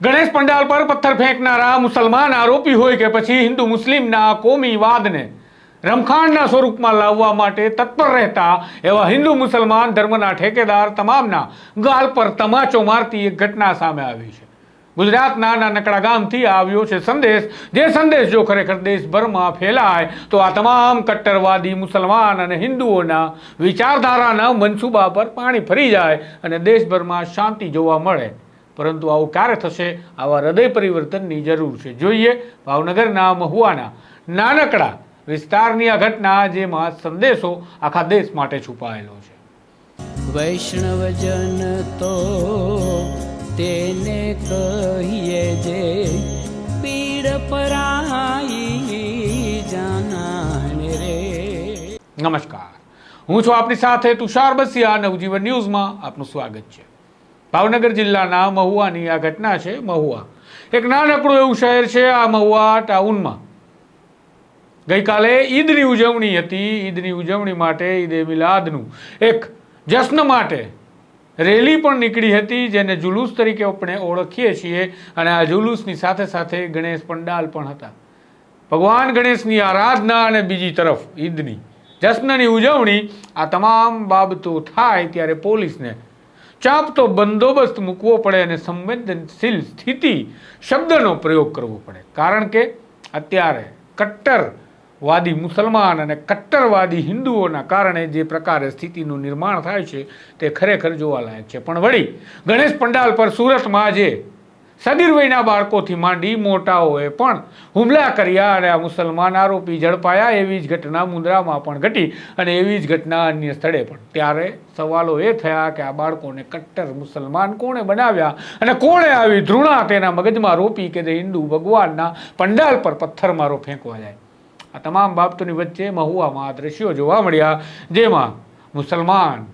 ગણેશ પંડાલ પર પથ્થર ફેંકનારા મુસલમાન આરોપી હોય કે પછી હિન્દુ મુસ્લિમના કોમી વાદને રમખાણના સ્વરૂપમાં લાવવા માટે તત્પર રહેતા એવા હિન્દુ મુસલમાન ધર્મના ઠેકેદાર તમામના ગાલ પર તમાચો મારતી એક ઘટના સામે આવી છે. ગુજરાતના નાનકડા ગામથી આવ્યો છે સંદેશ. જે સંદેશ જો ખરેખર દેશભરમાં ફેલાય, તો આ તમામ કટ્ટરવાદી મુસલમાન અને હિન્દુઓના વિચારધારાના મનસૂબા પર પાણી ફરી જાય અને દેશભરમાં શાંતિ જોવા મળે. પરંતુ આવું ક્યારે થશે? આવા હૃદય પરિવર્તનની જરૂર છે. જોઈએ ભાવનગરના મહુવાના નાનકડા વિસ્તારની આ ઘટના જેમાં સંદેશો આખા દેશ માટે છુપાયેલો છે. વૈષ્ણવજન તો તેને કહીએ જે પીડ પરાઈ જાનાને રે. નમસ્કાર. હું છું આપની સાથે તુષાર બસિયા નવજીવન ન્યૂઝમાં આપનું સ્વાગત છે. ભાવનગર જિલ્લાના મહુવાની આ ઘટના છે મહુવા. એક નાનકડું એવું શહેર છે આ મહુવા ટાઉનમાં. ગઈકાલે ઈદની ઉજવણી હતી. ઈદની ઉજવણી માટે ઈદે મિલાદનું એક જશ્ન માટે રેલી પણ નીકળી હતી, જેને જુલુસ તરીકે આપણે ઓળખીએ છીએ અને આ જુલુસની સાથે સાથે ગણેશ પંડાલ પણ હતા. ભગવાન ગણેશની આરાધના અને બીજી તરફ ઈદની જશ્નની ઉજવણી આ તમામ બાબતો થાય ત્યારે પોલીસને ચાંપતો બંદોબસ્ત મૂકવો પડે અને સંવેદનશીલ સ્થિતિ શબ્દનો પ્રયોગ કરવો પડે. કારણ કે અત્યારે કટ્ટરવાદી મુસલમાન અને કટ્ટરવાદી હિન્દુઓના કારણે જે પ્રકારે સ્થિતિનું નિર્માણ થાય છે તે ખરેખર જોવાલાયક છે. પણ વળી ગણેશ પંડાલ પર સુરતમાં જે સગીર વયના બાળકોથી માંડી મોટાઓએ પણ હુમલા કર્યા અને આ મુસલમાન આરોપી ઝડપાયા એવી જ ઘટના મુંદ્રામાં પણ ઘટી અને એવી જ ઘટના અન્ય સ્થળે પણ. ત્યારે સવાલો એ થયા કે આ બાળકોને કટ્ટર મુસલમાન કોણે બનાવ્યા અને કોણે આવી ધૃણા તેના મગજમાં રોપી કે તે હિન્દુ ભગવાનના પંડાલ પર પથ્થરમારો ફેંકવા જાય. આ તમામ બાબતોની વચ્ચે મહુવામાં આ દ્રશ્યો જોવા મળ્યા. જેમાં મુસલમાન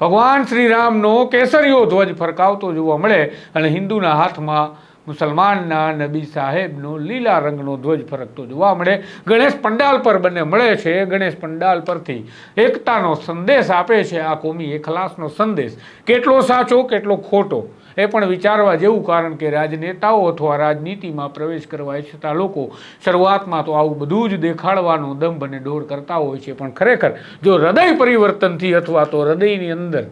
ભગવાન શ્રીરામનો કેસરીઓ ધ્વજ ફરકાવતો જોવા મળે અને હિન્દુના હાથમાં મુસલમાનના નબી સાહેબનો લીલા રંગનો ધ્વજ ફરકતો જોવા મળે. ગણેશ પંડાલ પર બંને મળે છે. ગણેશ પંડાલ પરથી એકતાનો સંદેશ આપે છે. આ કોમી એખલાસનો સંદેશ. કેટલો સાચો, કેટલો ખોટો? એ પણ વિચારવા જેવું કારણ કે રાજનેતાઓ અથવા રાજનીતિમાં પ્રવેશ કરવા ઈચ્છતા લોકો શરૂઆતમાં તો આવું બધું જ દેખાડવાનો દંભ અને ડોળ કરતા હોય છે. પણ ખરેખર જો હૃદય પરિવર્તનથી અથવા તો હૃદયની અંદર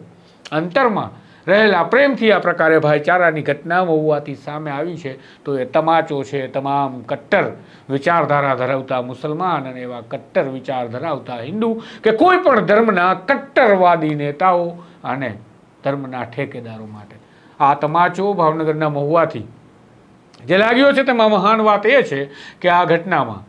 અંતરમાં રહેલા પ્રેમથી આ પ્રકારે ભાઈચારાની ઘટના હોવાથી સામે આવી છે, તો એ તમાચો છે. તમામ કટ્ટર વિચારધારા ધરાવતા મુસલમાન અને એવા કટ્ટર વિચાર ધરાવતા હિન્દુ કે કોઈ પણ ધર્મના કટ્ટરવાદી નેતાઓ અને ધર્મના ઠેકેદારો માટે. આ તમાચો ભાવનગરના મહુવાથી. જે લાગ્યો છે તેમાં મહાન વાત એ છે કે આ ઘટનામાં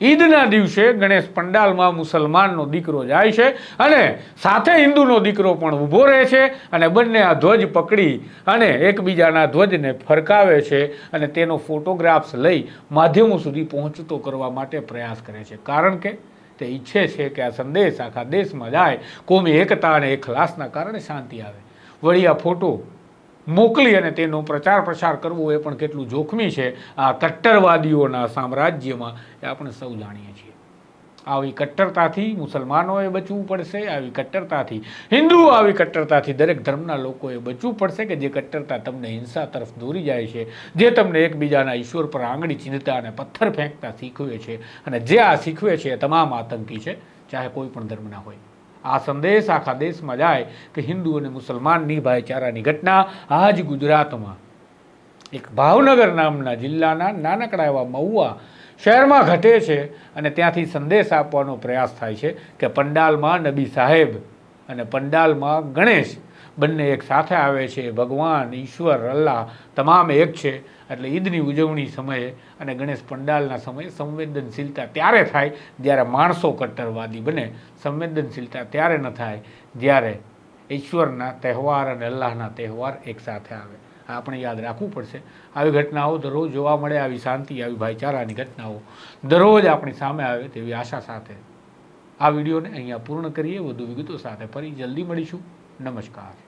ઈદના દિવસે ગણેશ પંડાલમાં મુસલમાનનો દીકરો જાય છે અને સાથે હિન્દુનો દીકરો પણ ઊભો રહે છે અને બંને આ ધ્વજ પકડી અને એકબીજાના ધ્વજને ફરકાવે છે અને તેનો ફોટોગ્રાફ્સ લઈ માધ્યમો સુધી પહોંચતો કરવા માટે પ્રયાસ કરે છે. કારણ કે તે ઈચ્છે છે કે આ સંદેશ આખા દેશમાં જાય, કોમી એકતા અને એખલાસના કારણે શાંતિ આવે. વળી આ ફોટો મોકલી અને તેનો પ્રચાર પ્રસાર કરવો એ પણ કેટલું જોખમી છે. આ કટ્ટરવાદીઓના સામ્રાજ્યમાં એ આપણે સૌ જાણીએ છીએ. આવી કટ્ટરતાથી મુસલમાનોએ બચવું પડશે, આવી કટ્ટરતાથી હિન્દુઓ આવી કટ્ટરતાથી દરેક ધર્મના લોકોએ બચવું પડશે કે જે કટ્ટરતા તમને હિંસા તરફ દોરી જાય છે, જે તમને એકબીજાના ઈશ્વર પર આંગળી ચીંધતા અને પથ્થર ફેંકતા શીખવે છે અને જે આ શીખવે છે એ તમામ આતંકી છે, ચાહે કોઈ પણ ધર્મના હોય. આ સંદેશ આખા દેશમાં જાય કે હિન્દુ અને મુસલમાનની ભાઈચારાની ઘટના આજ ગુજરાતમાં. એક ભાવનગર નામના જિલ્લાના નાનકડા એવા મહુવા શહેરમાં ઘટે છે અને ત્યાંથી સંદેશ આપવાનો પ્રયાસ થાય છે કે પંડાલમાં નબી સાહેબ અને પંડાલમાં ગણેશ બંને એક સાથે આવે છે. ભગવાન, ઈશ્વર, અલ્લાહ તમામ એક છે. એટલે ઈદની ઉજવણી સમયે અને ગણેશ પંડાલના સમયે સંવેદનશીલતા ત્યારે થાય જ્યારે માણસો કટ્ટરવાદી બને. સંવેદનશીલતા ત્યારે ન થાય જ્યારે ઈશ્વરના તહેવાર અને અલ્લાહના તહેવાર એક સાથે આવે. આપણે યાદ રાખવું પડશે. આવી ઘટનાઓ દરરોજ જોવા મળે, આવી શાંતિ, આવી ભાઈચારાની ઘટનાઓ દરરોજ આપણી સામે આવે તેવી આશા સાથે. આ વિડીયોને અહીંયા પૂર્ણ કરીએ. વધુ વિગતો સાથે ફરી જલ્દી મળીશું. નમસ્કાર.